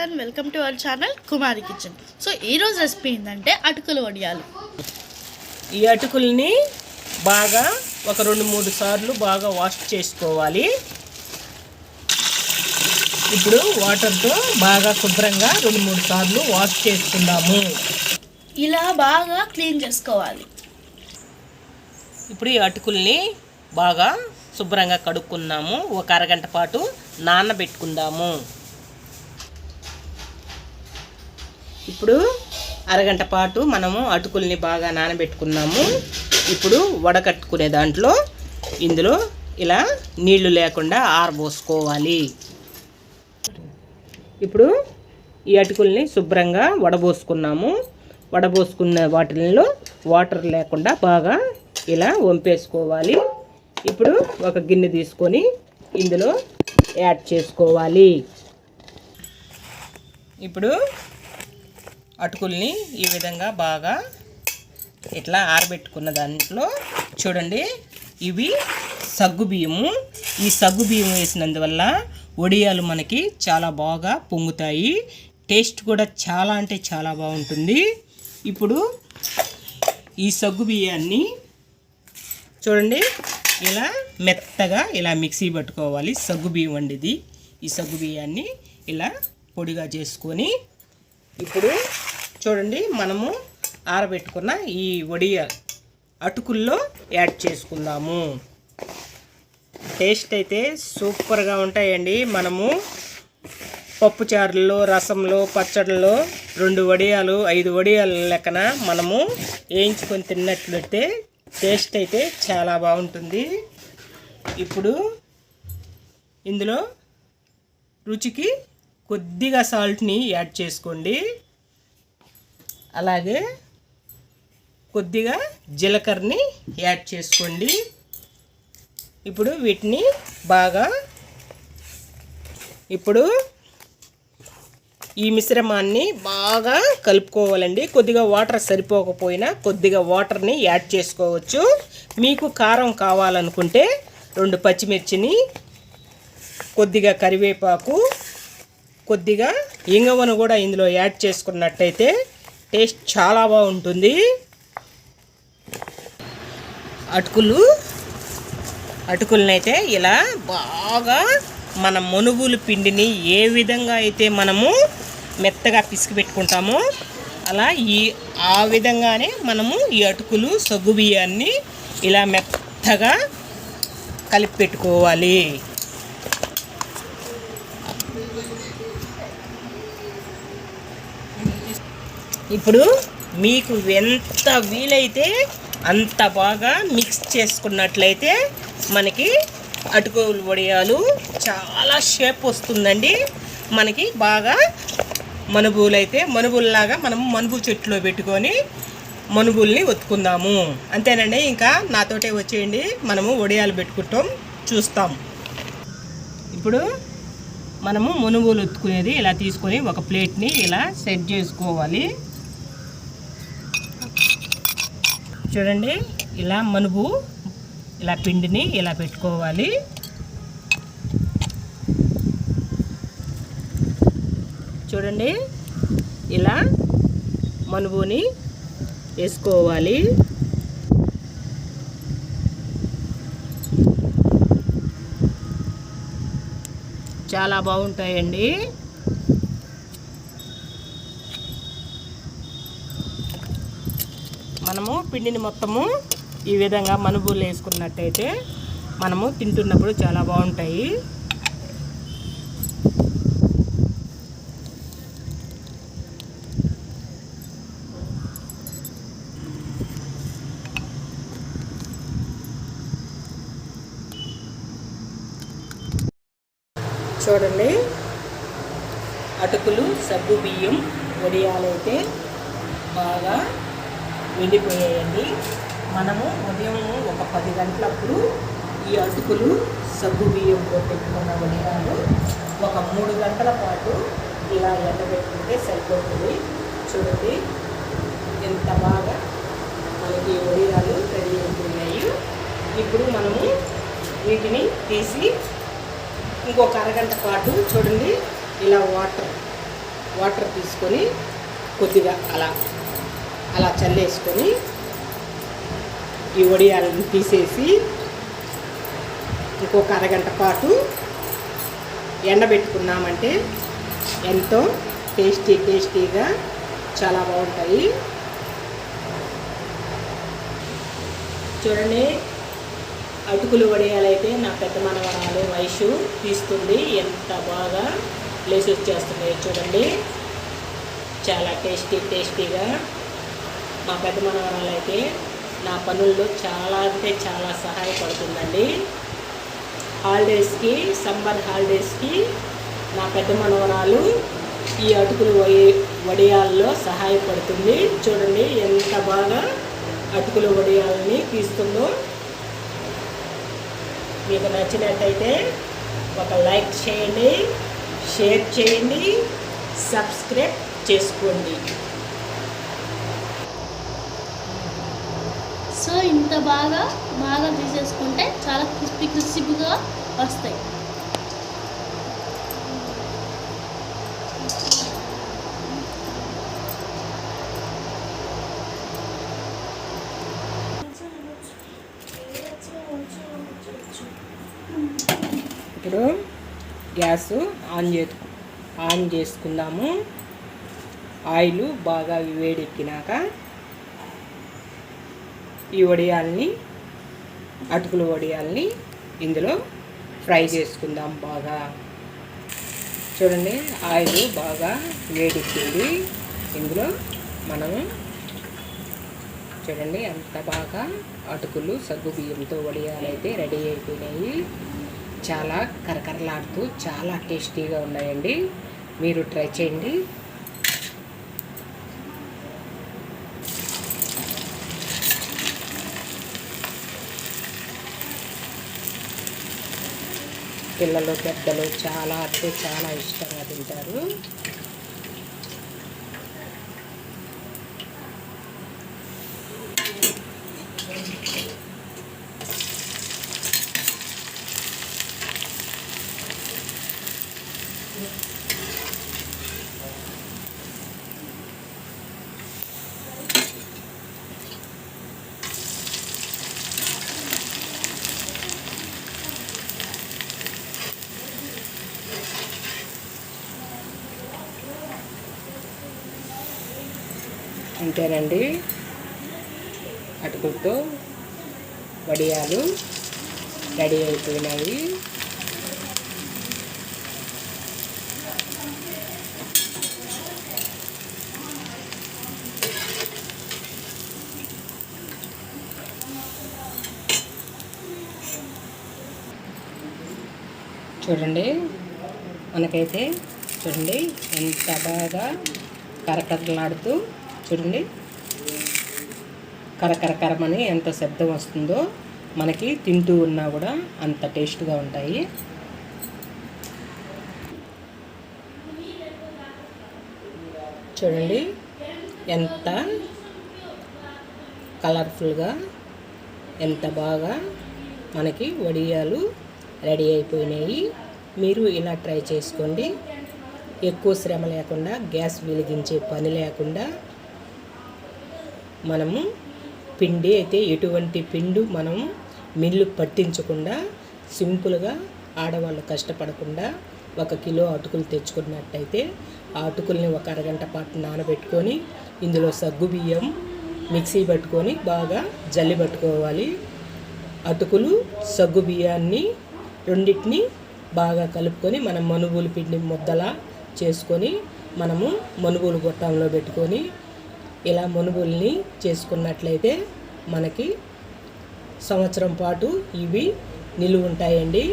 Everyone welcome to our channel Kumari kitchen. So ఈరోజు recipe ఏంటంటే అటుకులు వడియాలు. ఈ అటుకుల్ని బాగా ఒక రెండు మూడు సార్లు బాగా వాష్ చేసుకోవాలి. ఇప్పుడు వాటర్తో బాగా శుభ్రంగా రెండు మూడు సార్లు వాష్ చేసుకుందాము. ఇలా బాగా క్లీన్ చేసుకోవాలి. ఇప్పుడు ఈ అటుకుల్ని బాగా శుభ్రంగా కడుక్కుందాము ఒక అరగంట పాటు నానబెట్టుకుందాము. ఇప్పుడు అరగంట పాటు మనము అటుకుల్ని బాగా నానబెట్టుకున్నాము. ఇప్పుడు వడకట్టుకునే దాంట్లో ఇందులో ఇలా నీళ్ళు లేకుండా ఆరబోసుకోవాలి ఇప్పుడు ఈ అటుకుల్ని శుభ్రంగా వడబోసుకున్నాము వడబోసుకున్న వాటిల్లో వాటర్ లేకుండా బాగా ఇలా వంపేసుకోవాలి. ఇప్పుడు ఒక గిన్నె తీసుకొని ఇందులో యాడ్ చేసుకోవాలి. ఇప్పుడు అటుకుల్ని ఈ విధంగా బాగా ఇట్లా ఆరబెట్టుకున్న దాంట్లో చూడండి ఇవి సగ్గు బియ్యము. ఈ సగ్గు బియ్యం వేసినందువల్ల వడియాలు మనకి చాలా బాగా పొంగుతాయి. టేస్ట్ కూడా చాలా అంటే చాలా బాగుంటుంది. ఇప్పుడు ఈ సగ్గు బియ్యాన్ని చూడండి ఇలా మెత్తగా ఇలా మిక్సీ పట్టుకోవాలి. సగ్గు బియ్యం వండిది. ఈ సగ్గు బియ్యాన్ని ఇలా పొడిగా చేసుకొని ఇప్పుడు చూడండి మనము ఆరబెట్టుకున్న ఈ వడియ అటుకుల్లో యాడ్ చేసుకుందాము. టేస్ట్ అయితే సూపర్గా ఉంటాయండి. మనము పప్పుచారుల్లో రసంలో పచ్చడిలో రెండు వడియాలు ఐదు వడియాల లెక్కన మనము వేయించుకొని తిన్నట్లయితే టేస్ట్ అయితే చాలా బాగుంటుంది. ఇప్పుడు ఇందులో రుచికి కొద్దిగా సాల్ట్ని యాడ్ చేసుకోండి. అలాగే కొద్దిగా జీలకర్రని యాడ్ చేసుకోండి. ఇప్పుడు వీటిని బాగా ఇప్పుడు ఈ మిశ్రమాన్ని బాగా కలుపుకోవాలండి. కొద్దిగా వాటర్ సరిపోకపోయినా కొద్దిగా వాటర్ని యాడ్ చేసుకోవచ్చు. మీకు కారం కావాలనుకుంటే రెండు పచ్చిమిర్చిని కొద్దిగా కరివేపాకు కొద్దిగా ఇంగవను కూడా ఇందులో యాడ్ చేసుకున్నట్టయితే టేస్ట్ చాలా బాగుంటుంది. అటుకులు అటుకులనైతే ఇలా బాగా మన మనుగులు పిండిని ఏ విధంగా అయితే మనము మెత్తగా పిసికి పెట్టుకుంటామో అలా ఈ ఆ విధంగానే మనము ఈ అటుకులు సగ్గు బియ్యాన్ని ఇలా మెత్తగా కలిపి పెట్టుకోవాలి ఇప్పుడు మీకు ఎంత వీలైతే అంత బాగా మిక్స్ చేసుకున్నట్లయితే మనకి అటుకులు వడియాలు చాలా షేప్ వస్తుందండి. మనకి బాగా మనుబులు అయితే మనుబుల్లాగా మనం మనుబు చెట్టులో పెట్టుకొని మనుబుల్ని ఒత్తుకుందాము. అంతేనండి. ఇంకా నాతోటే వచ్చేయండి. మనము వడియాలు పెట్టుకుంటాం. చూస్తాం. ఇప్పుడు మనము మునుగులు ఒత్తుకునేది ఇలా తీసుకొని ఒక ప్లేట్ని ఇలా సెట్ చేసుకోవాలి. చూడండి ఇలా మనుపు ఇలా పిండిని ఇలా పెట్టుకోవాలి. చూడండి ఇలా మనుబుని వేసుకోవాలి. చాలా బాగుంటాయండి. మనము పిండిని మొత్తము ఈ విధంగా మనుబూలు వేసుకున్నట్టయితే మనము తింటున్నప్పుడు చాలా బాగుంటాయి. చూడండి. అటుకులు సగ్గు బియ్యం వడియాలైతే బాగా వెళ్ళిపోయాయండి. మనము ఉదయం ఒక పది గంటలప్పుడు ఈ అటుకులు సగ్గు బియ్యంతో పెట్టుకున్న వడియాలు ఒక మూడు గంటల పాటు ఇలా ఎండబెట్టుకుంటే సరిపోతుంది. చూడండి ఎంత బాగా మనకి వడియాలు రెడీ అవుతున్నాయి ఇప్పుడు మనము వీటిని తీసి ఇంకొక అరగంట పాటు చూడండి ఇలా వాటర్ వాటర్ తీసుకొని కొద్దిగా అలా అలా చల్లేసుకొని ఈ వడియాలను తీసేసి ఇంకొక అరగంట పాటు ఎండబెట్టుకున్నామంటే ఎంతో టేస్టీ టేస్టీగా చాలా బాగుంటాయి. చూడండి అటుకులు వడియాలైతే నా పెద్ద మనవరాలు వయసు తీస్తుంది. ఎంత బాగా లేచి వచ్చేస్తున్నాయి చూడండి. చాలా టేస్టీ టేస్టీగా మా పెద్ద మనవరాలు అయితే నా పనుల్లో చాలా అంటే చాలా సహాయపడుతుందండి. హాలిడేస్కి సమ్మర్ హాలిడేస్కి నా పెద్ద మనవరాలు ఈ అటుకులు వడి వడియాల్లో సహాయపడుతుంది. చూడండి ఎంత బాగా అటుకుల వడియాలని తీస్తుందో. మీకు నచ్చినట్టయితే ఒక లైక్ చేయండి షేర్ చేయండి సబ్స్క్రైబ్ చేసుకోండి సో ఇంత బాగా బాగా తీసేసుకుంటే చాలా క్రిస్పీ క్రిస్పీగా వస్తాయి. ఇప్పుడు గ్యాస్ ఆన్ చే ఆన్ చేసుకుందాము. ఆయిల్ బాగా వేడెక్కినాక ఈ వడియాల్ని అటుకుల వడియాల్ని ఇందులో ఫ్రై చేసుకుందాం బాగా. చూడండి ఆయిల్ బాగా వేడెక్కింది ఇందులో మనము చూడండి అంత బాగా అటుకులు సగ్గు బియ్యంతో వడియాలైతే రెడీ అయిపోయినాయి. చాలా కరకరలాడుతూ చాలా టేస్టీగా ఉన్నాయండి. మీరు ట్రై చేయండి. పిల్లలు పెద్దలు చాలా అంటే చాలా ఇష్టంగా తింటారు. అంతేనండి అటుకులతో వడియాలు రెడీ అయిపోయినాయి. చూడండి మనకైతే చూడండి ఎంత బాగా కరకరలాడుతూ చూడండి. కరకరకరమని ఎంత శబ్దం వస్తుందో మనకి తింటూ ఉన్నా కూడా అంత టేస్ట్గా ఉంటాయి. చూడండి. ఎంత కలర్ఫుల్గా ఎంత బాగా మనకి వడియాలు రెడీ అయిపోయినాయి. మీరు ఇలా ట్రై చేసుకోండి. ఎక్కువ శ్రమ లేకుండా గ్యాస్ వెలిగించే పని లేకుండా మనము పిండి అయితే ఎటువంటి పిండు మనం మిల్లు పట్టించకుండా సింపుల్గా ఆడవాళ్ళు కష్టపడకుండా ఒక కిలో అటుకులు తెచ్చుకున్నట్టయితే ఆ అటుకుల్ని ఒక అరగంట పాటు నానబెట్టుకొని ఇందులో సగ్గు బియ్యం మిక్సీ పట్టుకొని బాగా జల్లి పట్టుకోవాలి. అటుకులు సగ్గు బియ్యాన్ని రెండింటిని బాగా కలుపుకొని మనం మనుగులు పిండి ముద్దలా చేసుకొని మనము మనుగులు గొట్టంలో పెట్టుకొని ఇలా మనుగుల్ని చేసుకున్నట్లయితే మనకి సంవత్సరం పాటు ఇవి నిలువ ఉంటాయండి